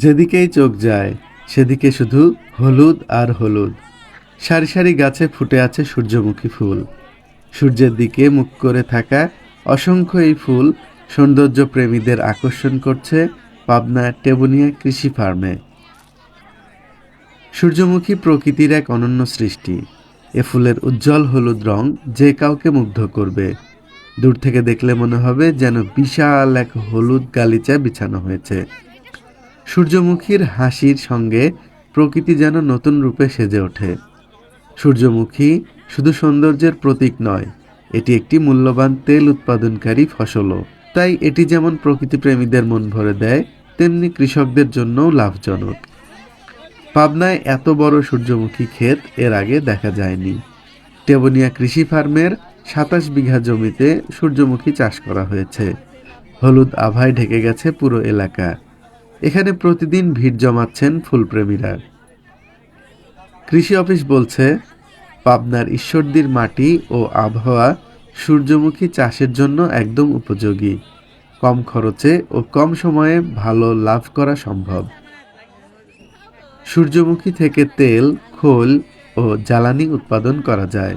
যেদিকেই চোখ যায়, সেদিকে শুধু হলুদ আর হলুদ। সারি সারি গাছে ফুটে আছে সূর্যমুখী ফুল। সূর্যের দিকে মুখ করে থাকা অসংখ্য এই ফুল সৌন্দর্য প্রেমীদের আকর্ষণ করছে পাবনা টেবুনিয়া কৃষি ফার্মে। সূর্যমুখী প্রকৃতির এক অনন্য সৃষ্টি। এ ফুলের উজ্জ্বল হলুদ রং যে কাউকে মুগ্ধ করবে। দূর থেকে দেখলে মনে হবে যেন বিশাল এক হলুদ গালিচা বিছানো হয়েছে। সূর্যমুখীর হাসির সঙ্গে প্রকৃতি যেন নতুন রূপে সেজে ওঠে। সূর্যমুখী শুধু সৌন্দর্যের প্রতীক নয়, এটি একটি মূল্যবান তেল উৎপাদনকারী ফসলও। তাই এটি যেমন প্রকৃতিপ্রেমীদের মন ভরে দেয়, তেমনি কৃষকদের জন্যও লাভজনক। পাবনায় এত বড় সূর্যমুখী ক্ষেত এর আগে দেখা যায়নি। টেবনিয়া কৃষি ফার্মের সাতাশ বিঘা জমিতে সূর্যমুখী চাষ করা হয়েছে। হলুদ আভায় ঢেকে গেছে পুরো এলাকা। এখানে প্রতিদিন ভিড় জমাচ্ছেন ফুলপ্রেমীরা। কৃষি অফিস বলছে, পাবনার ঈশ্বরদীর মাটি ও আবহাওয়া সূর্যমুখী চাষের জন্য একদম উপযোগী। কম খরচে ও কম সময়ে ভালো লাভ করা সম্ভব। সূর্যমুখী থেকে তেল, খোল ও জ্বালানি উৎপাদন করা যায়।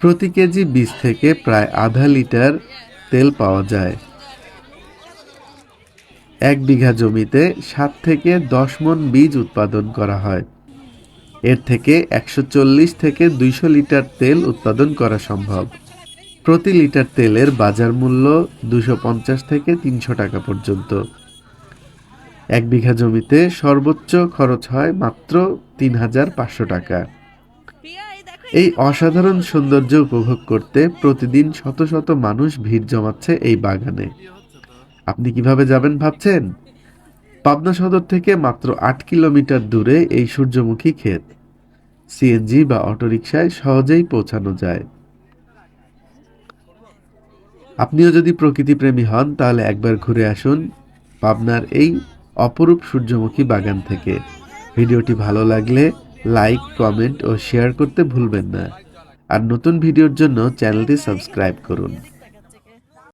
প্রতি কেজি বীজ থেকে প্রায় আধা লিটার তেল পাওয়া যায়। এক বিঘা জমিতে সাত থেকে দশ মন বীজ উৎপাদন করা হয়। এর থেকে একশো চল্লিশ থেকে দুইশো লিটার তেল উৎপাদন করা সম্ভব। প্রতি লিটার তেলের বাজার মূল্য দুশো থেকে তিনশো টাকা পর্যন্ত। এক বিঘা জমিতে সর্বোচ্চ খরচ হয় মাত্র তিন হাজার পাঁচশো টাকা। এই অসাধারণ সৌন্দর্য উপভোগ করতে প্রতিদিন শত শত মানুষ ভিড় জমাচ্ছে এই বাগানে। আপনি কীভাবে যাবেন ভাবছেন? পাবনা সদর থেকে মাত্র আট কিলোমিটার দূরে এই সূর্যমুখী ক্ষেত। সিএনজি বা অটোরিকশায় সহজেই পৌঁছানো যায়। আপনিও যদি প্রকৃতিপ্রেমী হন, তাহলে একবার ঘুরে আসুন পাবনার এই অপরূপ সূর্যমুখী বাগান থেকে। ভিডিওটি ভালো লাগলে লাইক, কমেন্ট ও শেয়ার করতে ভুলবেন না। আর নতুন ভিডিওর জন্য চ্যানেলটি সাবস্ক্রাইব করুন।